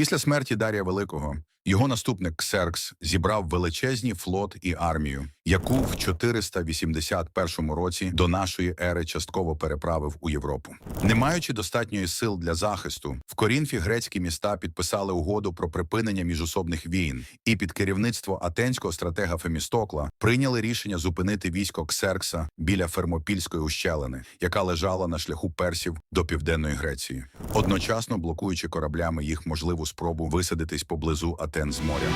Після смерті Дарія Великого його наступник Ксеркс зібрав величезний флот і армію, яку в 481 році до нашої ери частково переправив у Європу. Не маючи достатньої сил для захисту, в Корінфі грецькі міста підписали угоду про припинення міжособних війн, і під керівництво атенського стратега Фемістокла прийняли рішення зупинити військо Ксеркса біля Фермопільської ущелини, яка лежала на шляху персів до південної Греції, одночасно блокуючи кораблями їх можливу спробу висадитись поблизу Атен з моря.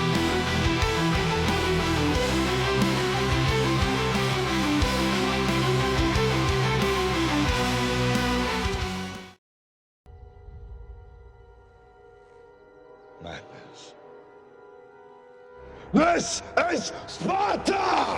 Madness. This is Sparta!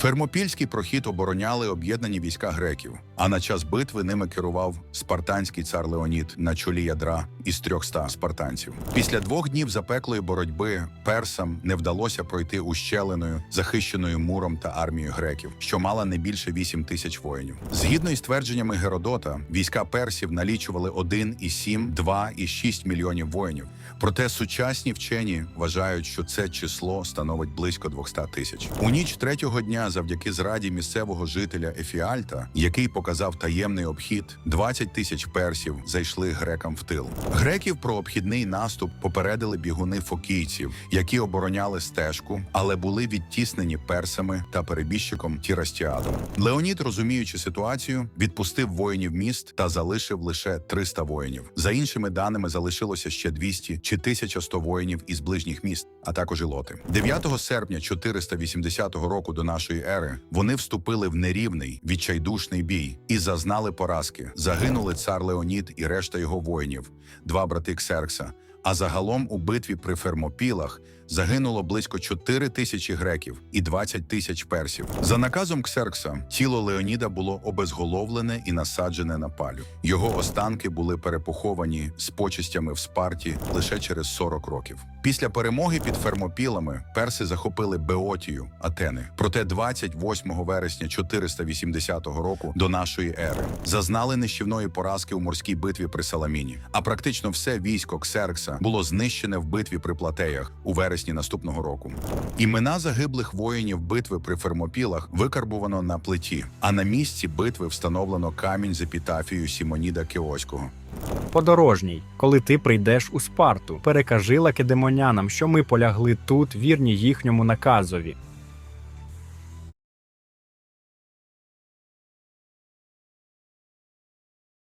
Фермопільський прохід обороняли об'єднані війська греків, а на час битви ними керував спартанський цар Леонід на чолі ядра із 300 спартанців. Після двох днів запеклої боротьби персам не вдалося пройти ущелиною, захищеною муром та армією греків, що мала не більше 8 тисяч воїнів. Згідно із твердженнями Геродота, війська персів налічували 1,7, 2,6 мільйонів воїнів. Проте сучасні вчені вважають, що це число становить близько 200 тисяч. У ніч третього дня, завдяки зраді місцевого жителя Ефіальта, який показав таємний обхід, 20 тисяч персів зайшли грекам в тил. Греків про обхідний наступ попередили бігуни фокійців, які обороняли стежку, але були відтіснені персами та перебіжчиком Тірастіадом. Леонід, розуміючи ситуацію, відпустив воїнів міст та залишив лише 300 воїнів. За іншими даними, залишилося ще 200 чи 1100 воїнів із ближніх міст, а також ілоти. 9 серпня 480 року до нашої ери вони вступили в нерівний відчайдушний бій і зазнали поразки. Загинули цар Леонід і решта його воїнів, два брати Ксеркса. А загалом у битві при Фермопілах загинуло близько 4 тисячі греків і 20 тисяч персів. За наказом Ксеркса тіло Леоніда було обезголовлене і насаджене на палю. Його останки були перепоховані з почестями в Спарті лише через 40 років. Після перемоги під Фермопілами перси захопили Беотію, Атени. Проте 28 вересня 480 року до нашої ери зазнали нищівної поразки у морській битві при Саламіні. А практично все військо Ксеркса було знищене в битві при Платеях у вересні наступного року. Імена загиблих воїнів битви при Фермопілах викарбувано на плиті, а на місці битви встановлено камінь з епітафією Сімоніда Кіоського. Подорожній, коли ти прийдеш у Спарту, перекажи лакедемонянам, що ми полягли тут, вірні їхньому наказові.